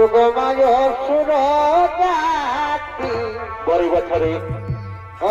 পূর্ব পরে বছরে।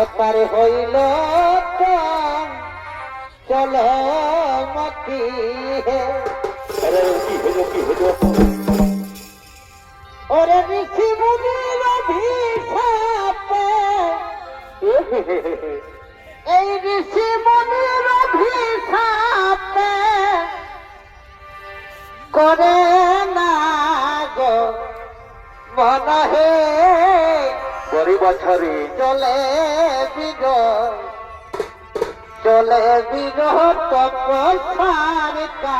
অতার হইল চল মতি কি হইল কি হইল? ওরে ঋষি মুনির অভিশাপে। এই ঋষি মুনির অভিশাপে। করে না মন হে বছরে চলে বিজয় চলে বিজয় তপসারিকা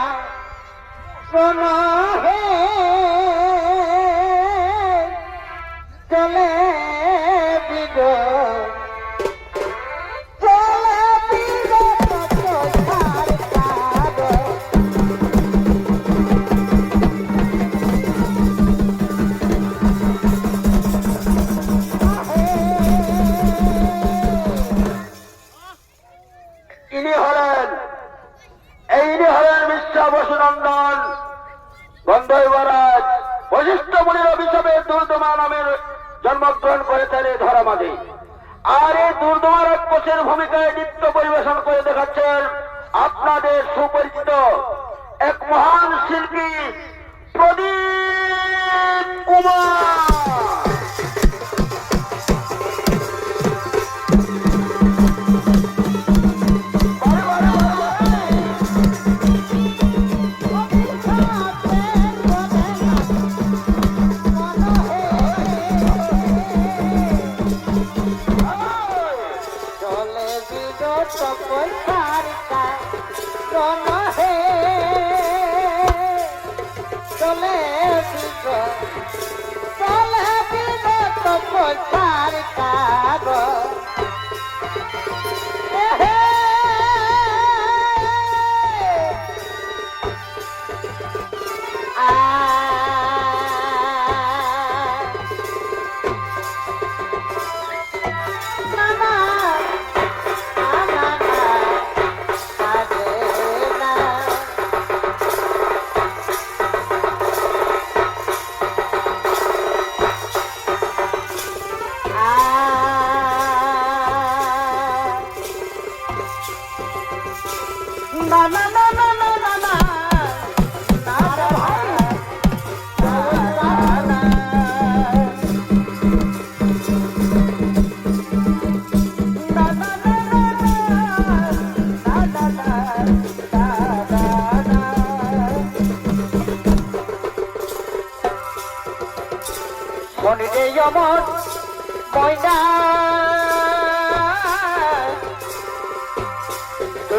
শোন হে চলে বিজয়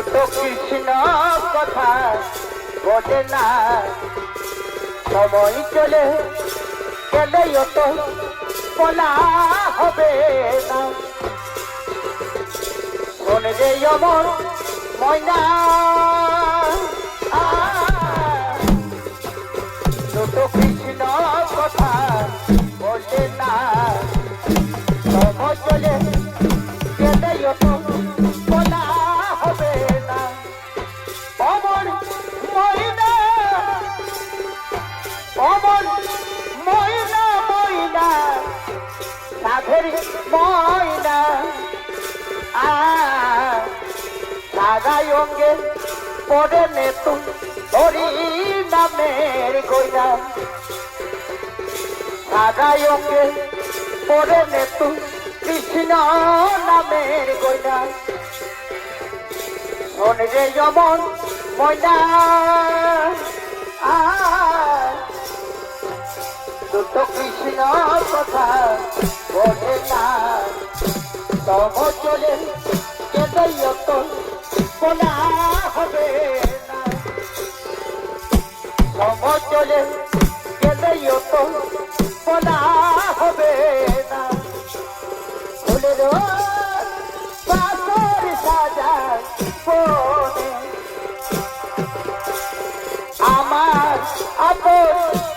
দুটো কৃষ্ণ কথা বলে না। সময় চলে গেলে তো বলা হবে না। শোনে যে অমর ময়না। পড়ে নে হরি নামের গইনা সাদাই অঙ্গে পড়ে নে কৃষ্ণ নামের গইনা শোন রে যমন ময়না দুটো কৃষ্ণ কথা বলে না। তব চলে কেদাই তো বলা হবে না। চলে কেদাই তো বলা হবে না। ফুলের পাথর সাজা আমার আপন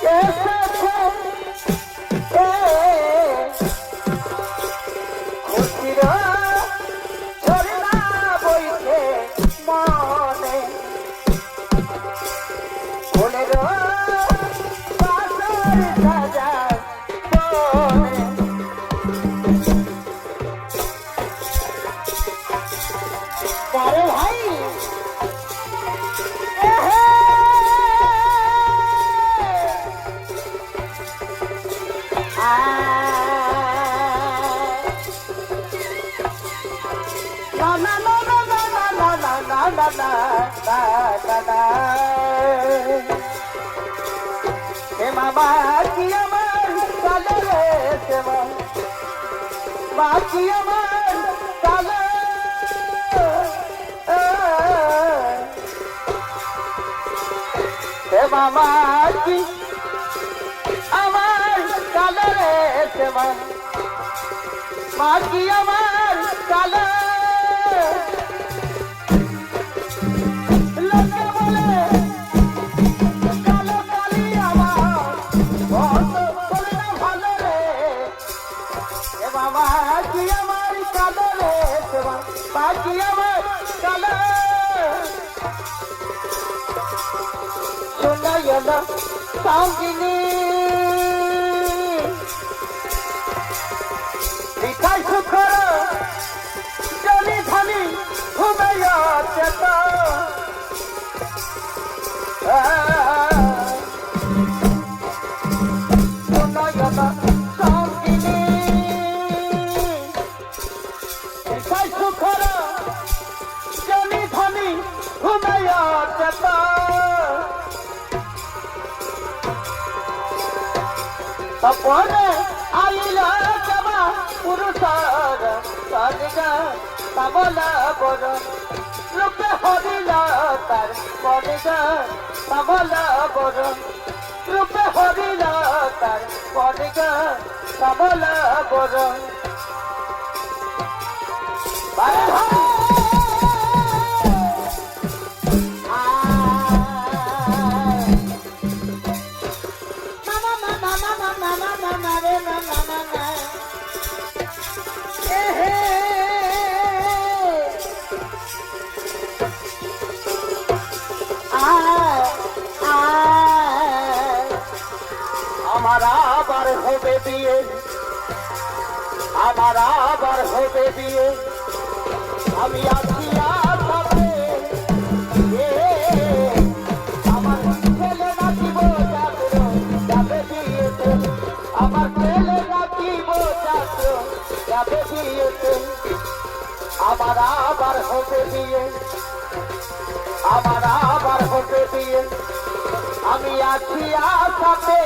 মামা কি আমার কালে সেবা বাকি আমার কালে হে মামা কি? আমার কালে সেবা বাকি আমার কালে Ramazan Tam günü তার বডিগার কমলা বর রূপে হরিলা তার বডিগার কমলা বর আমার আবার হবে বিয়ে আমার আবার বিয়ে আমি আছি আসামে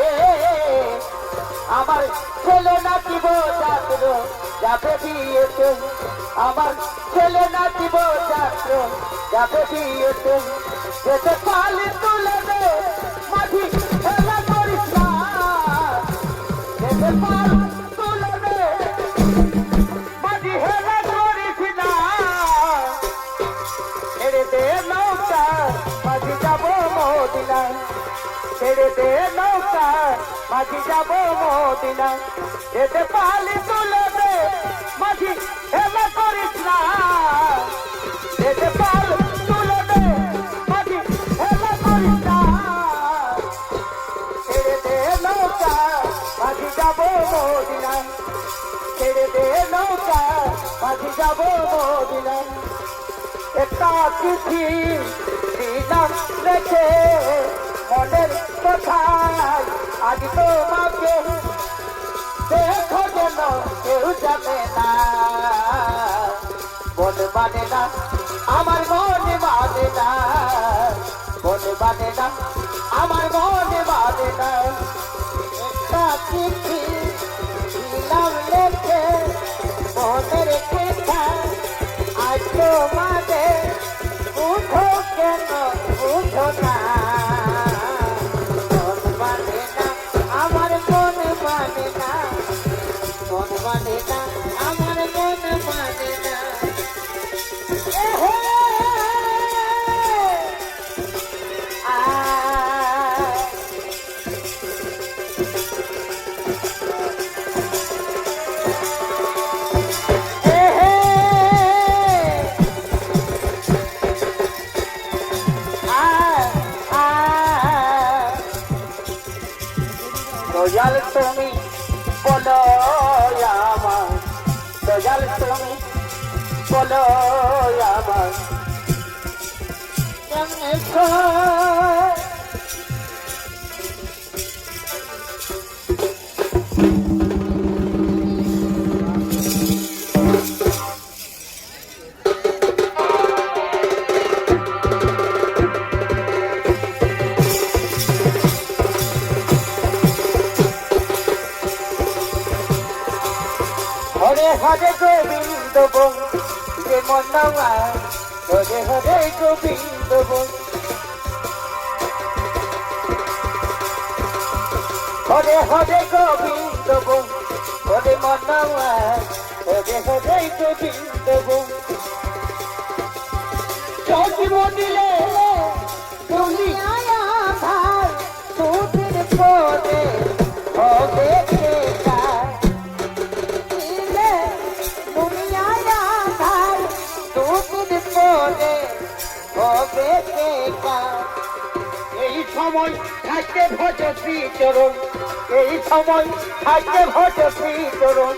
এ, আমার ছেলে নাচিব যাত্র যাবে বিয়েতে আমার ছেলে নাচিব যাত্র যাবে বিয়েতে যেতে পালি তুলে দে মাঝি খেলা করিস না। যেতে ছেড়ে দে নৌকা, মাঝি যাব মদিনায় যেতে পালি তুলে দে, মাঝি হেলা করিস না। যেতে পাল তুলে দে, মাঝি হেলা করিস না। ছেড়ে দে নৌকা, মাঝি যাব মদিনায় ছেড়ে দে নৌকা, মাঝি যাব মদিনায় একটা চিঠি দিলাম রেখে, মনের কোথায় আজ তোমাকে দেখো যেন কেউ যাবে না। মন মানে না, আমার মন মানে না। মন মানে না, আমার মন মানে না। একটা চিঠি দিলাম লেখে, মনের কোথায় আজ তোমাদের বুঝো কেন বুঝো না। হরে হরে গোবিন্দ হরে মন্নমা হরে হরে গোবিন্দ চোখ চৌকি মন্দিরে সময় থাকতে ভজ চরণ এই সময় থাকতে ভজ চরণ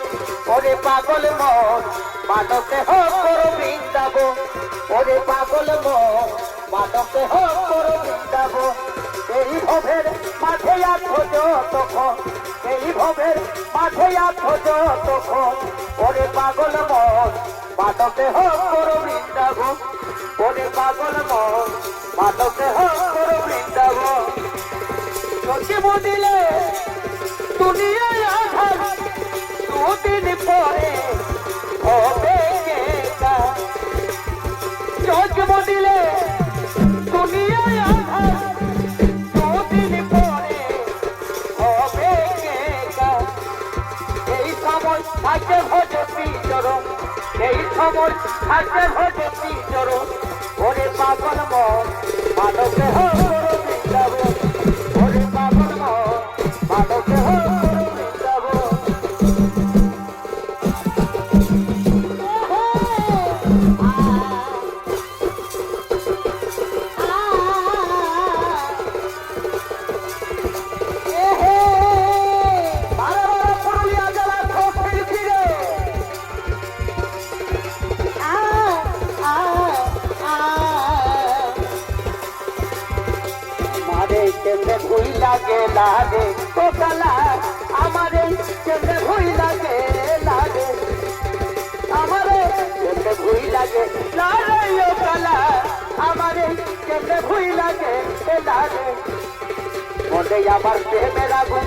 ওরে পাগল মন মানকে হোক করো বৃন্দাব ওরে পাগল মন মানকে হোক করো বৃন্দাব এই ভবের মাঠে আছো তখন এই ভবের মাঠে আছো তখন ওরে পাগল মন মানকে হোক বৃন্দাব ওরে পাগল মন মানকে হোক করো বৃন্দাব যদি বদিলে দুনিয়ায় আধার দুদিন পরে হবে কেকা চোখ দুনিয়ায় আধার দুদিন পরে হবে এই সময় থাকে ভজতি চরণ এই সময় থাকে ভজতি চরণ ওরে পাগল মন মানবে হরে লাগে লাগে। কালা আমারে কেমনে ভুই লাগে লাগে। আমারে কেমনে ভুই লাগে লাগে ও কালা আমারে কেমনে ভুই লাগে লাগে। মনে আমার প্রেমের আগুন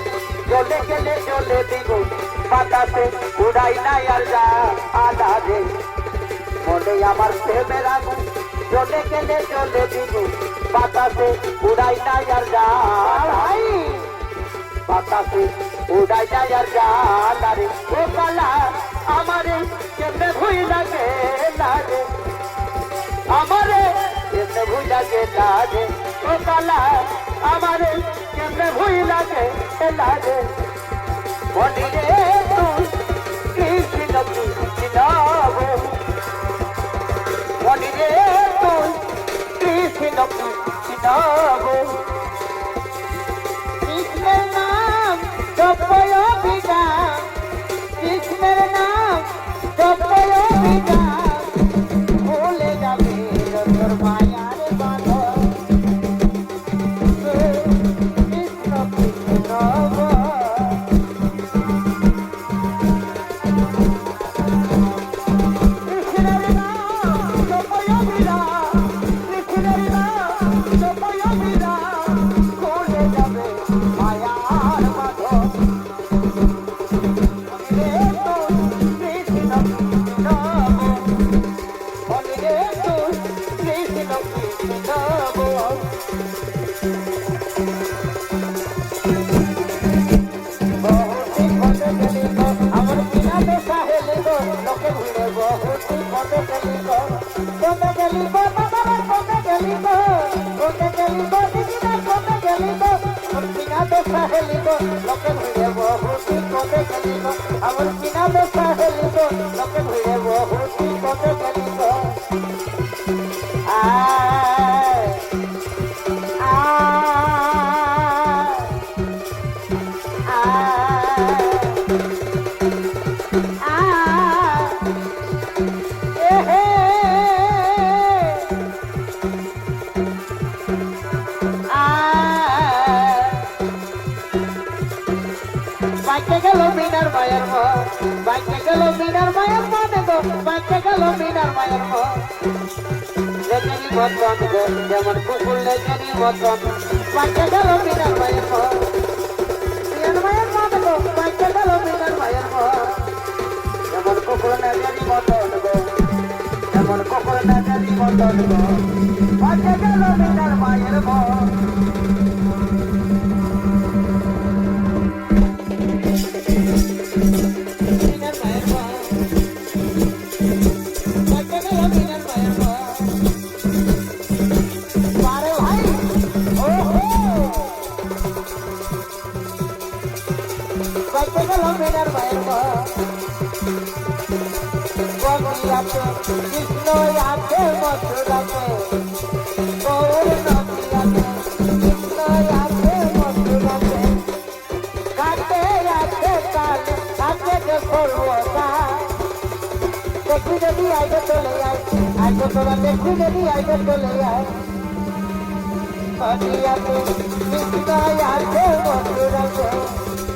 জ্বলে গেলে জ্বলে দিব। বাতাসে উড়াই নাই আর যা আদারে মনে আমার প্রেমের আগুন জ্বলে গেলে জ্বলে দিব। বাতাসে উড়াই নাই আর যা ভাই। বাতাসে উড়াই নাই আর যা আদারে ও কালা আমারে কেমনে ভুই লাগে লাগে আমারে কেমনে ভুই লাগে লাগে ও কালা আমারে কেমনে ভুই লাগে লাগে মনিরে তুই কৃষ্ণ কৃষ্ণ মনিরে তুই কৃষ্ণ কৃষ্ণ Chicago. মতন যেমন কুকুর লেজেরি মতন। বাইকে গেল মিনার মায়ের মা মিনার মায়ের মত গো বাইকে গেল মিনার মায়ের মা যেমন কুকুর লেজেরি মতন গো, যেমন কুকুর লেজেরি মতন গো বাইকে গেল মিনার মায়ের মা যদি আইবে চলে যায় আইবে তোরা দেখি যদি আইবে চলে যায় নদিয়াতে কৃষ্ণ আছে মথুরাতে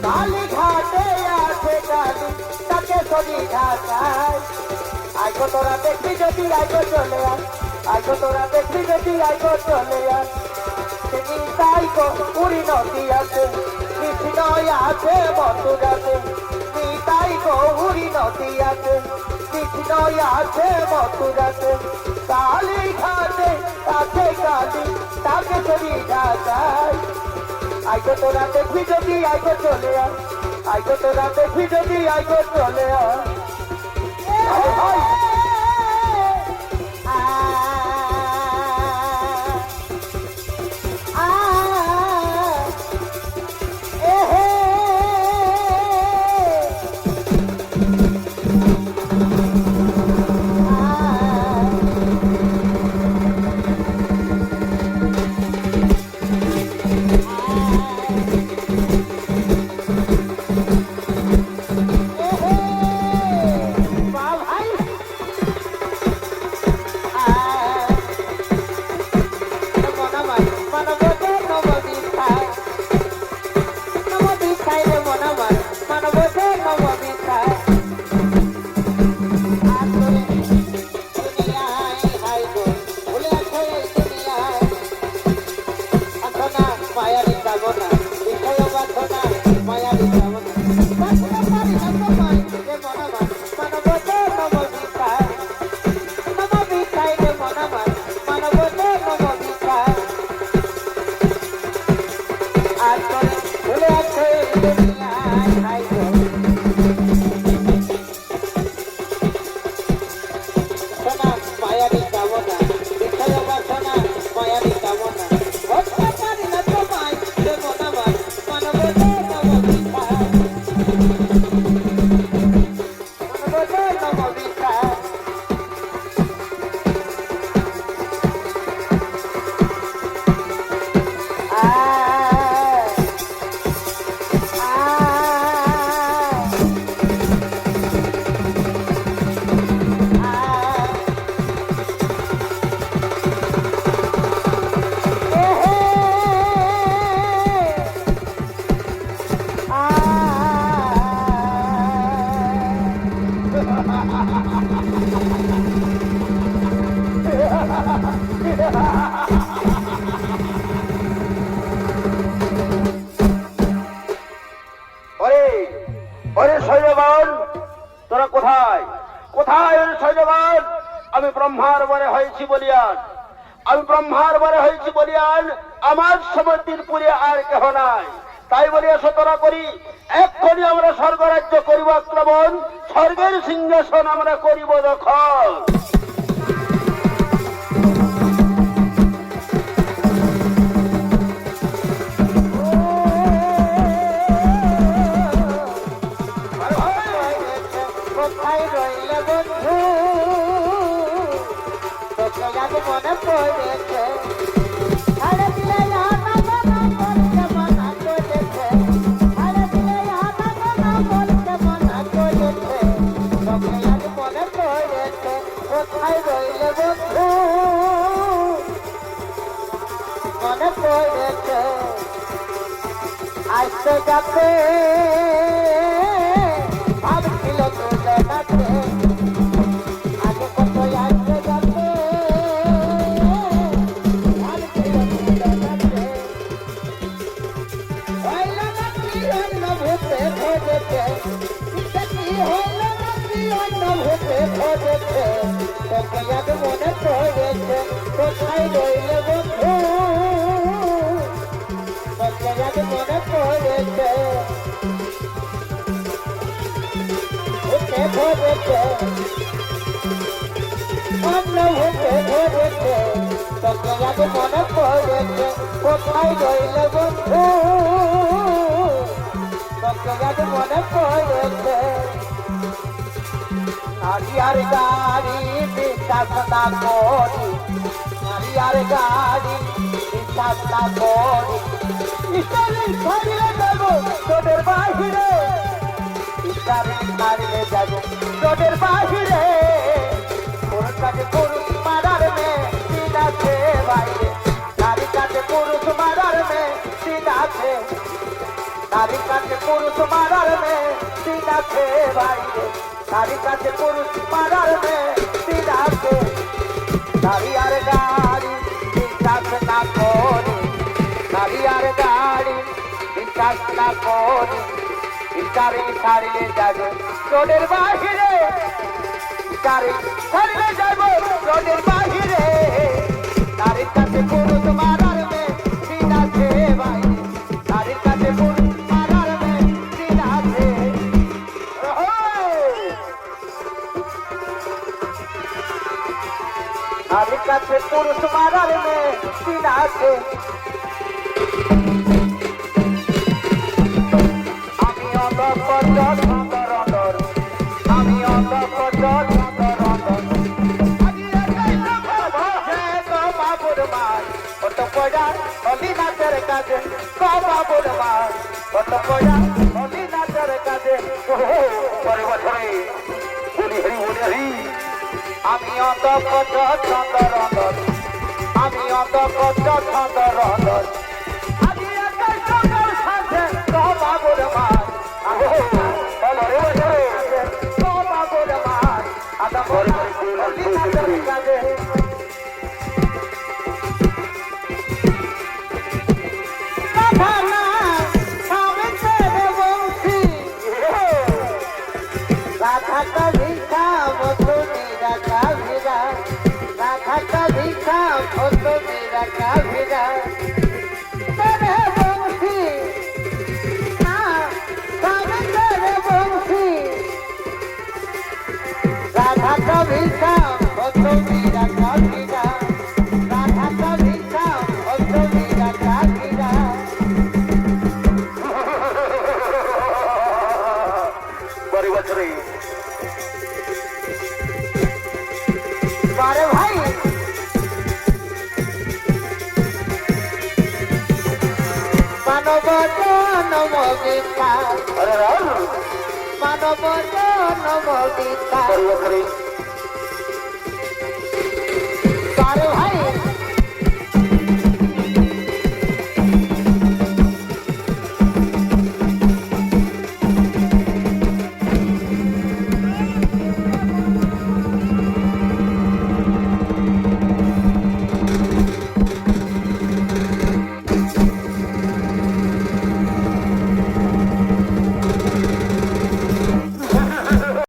কালী ঘাটে আছে কালী, তাকে সরি ঘাটায় আইগো তোরা দেখবি যদি আইগো চলে আয় আইগো তোরা দেখবি যদি আইগো চলে আয় তিনি তাই গো পুরী নদী আছে কৃষ্ণ আছে মথুরাতে তাই গৌরী নদী আছে কৃষ্ণ আছে মথুরাতে কালী ঘাটে আছে কালী, তাকে সরি ঘাটায় আইগো তোরা দেখবি যদি আইগো চলে আয় আইগো তোরা দেখবি যদি আইগো চলে আয় আরে ভাই কোথায় রইলে বন্ধু? তোকে আজ মনে পড়েছে ভূতে খোঁজেছে অন্য ভূতে খোঁজেছে তোকে আজ মনে পড়েছে কোথায় রইলে বন্ধু? তোকে আজ মনে নারিয়ার গাড়ি নারিয়ার গাড়ি না করি ইস্তারি ছাড়িয়ে যাব তোদের বাহিরে। ইস্তারি ছাড়িয়ে যাব তোদের বাহিরে। তোর কাছে পুরুষ মারার মে দিন আছে বাইরে। নারী কাছে পুরুষ মারার মে দিন আছে। নারী কাছে পুরুষ মারার মে দিন আছে বাইরে। নারী কাছে পুরুষ মারার মে দিন আছে। নারী আর গাড়ি করি নারিয়ার গাড়ি না করি ইস্তারি ছাড়িয়ে যাবে তোদের বাহিরে ইস্তারি ছাড়িয়ে যাব তোদের বাহিরে কাছে পুরুষ দিন আছে আমি অত কত সুন্দর অন্তর আমি অত কত সুন্দর অন্তর আমি একাই সফল ভজে গো বাবুর মার। কত পয়সা হলি নাচের কাজে বাবুর মার। কত পয়সা হলি নাচের কাজে পরে বছরে। বলি হরি বলি হরি। আমি অত কত সুন্দর কথা আমি অত পরে বছরে। বারে ভাই। মানব জনম বিকাশ মানব জনম বিকাশ